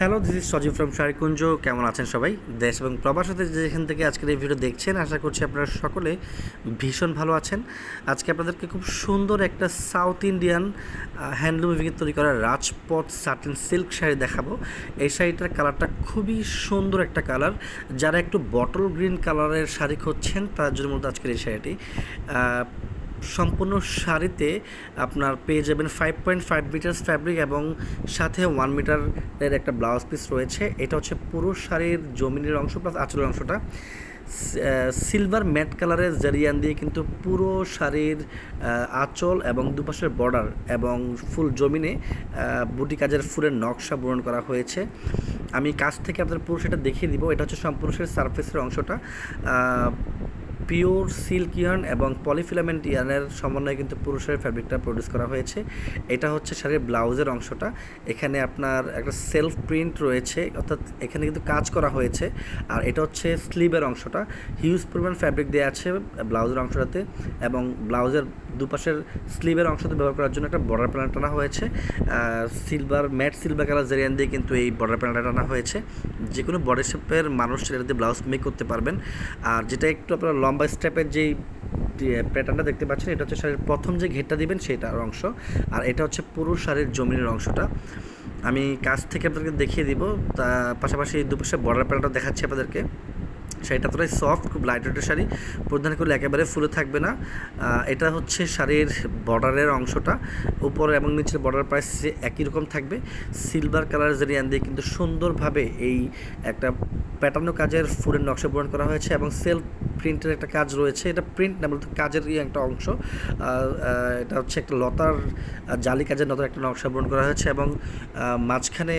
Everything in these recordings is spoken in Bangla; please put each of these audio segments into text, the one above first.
Hello this is Sajib from Sharikunja কেমন আছেন সবাই? দেশ এবং প্রবাসতে যেখান থেকে আজকের এই ভিডিও দেখছেন, আশা করছি আপনারা সকলে ভীষণ ভালো আছেন। আজকে আপনাদেরকে খুব সুন্দর একটা সাউথ ইন্ডিয়ান হ্যান্ডলুম উইভিং তৈরি করা রাজপথ সাটিন সিল্ক শাড়ি দেখাবো। এই শাড়িটার কালারটা খুবই সুন্দর একটা কালার যারা একটু বটল গ্রিন কালারের শাড়ি খুঁজছেন তার জন্য মূলত আজকের এই শাড়িটি। সম্পূর্ণ শাড়িতে আপনার পেয়ে যাবেন five point five meters fabric এবং সাথে ওয়ান মিটারের একটা ব্লাউজ পিস রয়েছে। এটা হচ্ছে পুরো শাড়ির জমিনের অংশ প্লাস আঁচলের অংশটা। সিলভার ম্যাট কালারের জারিয়ান দিয়ে কিন্তু পুরো শাড়ির আঁচল এবং দুপাশের বর্ডার এবং ফুল জমিনে বুটি কাজের ফুলের নকশা বরণ করা হয়েছে। আমি কাছ থেকে আপনাদের পুরো সেটা দেখিয়ে দিব। এটা হচ্ছে সম্পূর্ণ সারফেসের অংশটা। পিওর সিল্ক ইয়ার্ন এবং পলিফিলামেন্ট ইয়ার্নের সমন্বয়ে কিন্তু পুরুষের ফ্যাব্রিকটা প্রডিউস করা হয়েছে। এটা হচ্ছে শাড়ির ব্লাউজের অংশটা। এখানে আপনার একটা সেলফ প্রিন্ট রয়েছে, অর্থাৎ এখানে কিন্তু কাজ করা হয়েছে। আর এটা হচ্ছে স্লিভের অংশটা। হিউজ পরিমাণ ফ্যাব্রিক দেওয়া আছে ব্লাউজের অংশটাতে এবং ব্লাউজের দুপাশের স্লিভের অংশতে ব্যবহার করার জন্য একটা বর্ডার প্যানেল টানা হয়েছে। সিলভার ম্যাট সিলভার কালার জেরিয়ান দিয়ে কিন্তু এই বর্ডার প্যানেলটা টানা হয়েছে। যে কোনো বডি শেপের মানুষ সেটা দিয়ে ব্লাউজ মেক করতে পারবেন। আর যেটা একটু আপনার লম্বা স্টেপের যেই প্যাটার্নটা দেখতে পাচ্ছেন, এটা হচ্ছে শাড়ির প্রথম যে ঘেরটা দিবেন সেটার অংশ। আর এটা হচ্ছে পুরো শাড়ির জমিনের অংশটা। আমি কাছ থেকে আপনাদেরকে দেখিয়ে দিব। তা পাশাপাশি দুপাশে বর্ডার প্যাটার্নটা দেখাচ্ছি আপনাদেরকে। শাড়িটা তোরাই সফট খুব লাইট ওয়েটের শাড়ি। পরিধান করলে একেবারে ফুলে থাকবে না। এটা হচ্ছে শাড়ির বর্ডারের অংশটা। উপরে এবং নিচের বর্ডার প্রাইস একই রকম থাকবে। সিলভার কালার জেরিয়ান দিয়ে কিন্তু সুন্দরভাবে এই একটা প্যাটার্ন কাজের ফুলের নকশা পূরণ করা হয়েছে এবং সেলফ প্রিন্টের একটা কাজ রয়েছে। এটা প্রিন্ট না, বলতে কাজেরই একটা অংশ। এটা হচ্ছে একটা লতার জালি কাজের নতুন একটা নকশা পূরণ করা হয়েছে এবং মাঝখানে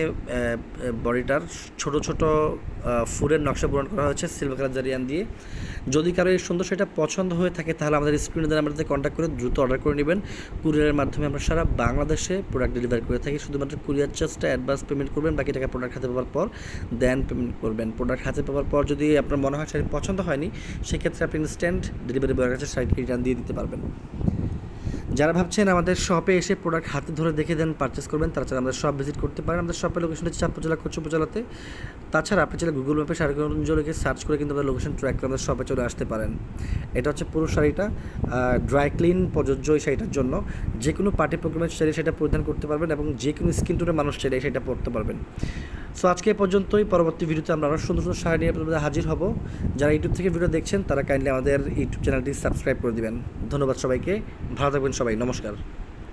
বডিটার ছোট ছোট ফুলের নকশা পূরণ করা হয়েছে সিলভার কালার জারিয়ান দিয়ে। যদি কারও এই সুন্দর সেটা পছন্দ হয়ে থাকে, তাহলে আমাদের স্ক্রিনে দ্বারা আমাদের কন্ট্যাক্ট করে দ্রুত অর্ডার করে নেবেন। কুরিয়ারের মাধ্যমে আমরা সারা বাংলাদেশে প্রোডাক্ট ডেলিভারি করে থাকি। শুধুমাত্র কুরিয়ার চার্জটা অ্যাডভান্স পেমেন্ট করবেন, বাকি টাকা প্রোডাক্ট হাতে পাওয়ার পর দেন পেমেন্ট করবেন। প্রোডাক্ট হাতে পাওয়ার পর যদি আপনার মনে হয় সেটা পছন্দ হয়নি সেক্ষেত্রে আপনি ইনস্ট্যান্ট ডেলিভারি বয়ের কাছে শাড়িটি রিটার্ন দিয়ে দিতে পারবেন। যারা ভাবছেন আমাদের শপে এসে প্রোডাক্ট হাতে ধরে দেখে দেন পারচেস করবেন তাছাড়া আমাদের শপ ভিজিট করতে পারেন। আমাদের শপের লোকেশন হচ্ছে চাঁদপুর জেলা, কোচ উপজেলাতে। তাছাড়া আপনি চাইলে গুগল ম্যাপে শাড়িগঞ্জ লিখে সার্চ করে কিন্তু আমাদের লোকেশন ট্র্যাক করে আমাদের শপে চলে আসতে পারেন। এটা হচ্ছে পুরো শাড়িটা ড্রাই ক্লিন প্রযোজ্য এই শাড়িটার জন্য। যে কোনো পার্টি প্রোগ্রামের চাইলে সেটা পরিধান করতে পারবেন এবং যে কোনো স্কিন টোনের মানুষ চাইলে সেটা পরতে পারবেন। সো আজকে পর্যন্তই। পরবর্তী ভিডিওতে আমরা আরও সুন্দর সুন্দর শাড়ি নিয়ে আপনাদের হাজির হব। যারা ইউটিউব থেকে ভিডিও দেখছেন, তারা কাইন্ডলি আমাদের ইউটিউব চ্যানেলটি সাবস্ক্রাইব করে দেবেন। ধন্যবাদ সবাইকে। ভালো থাকবেন সবাই। নমস্কার।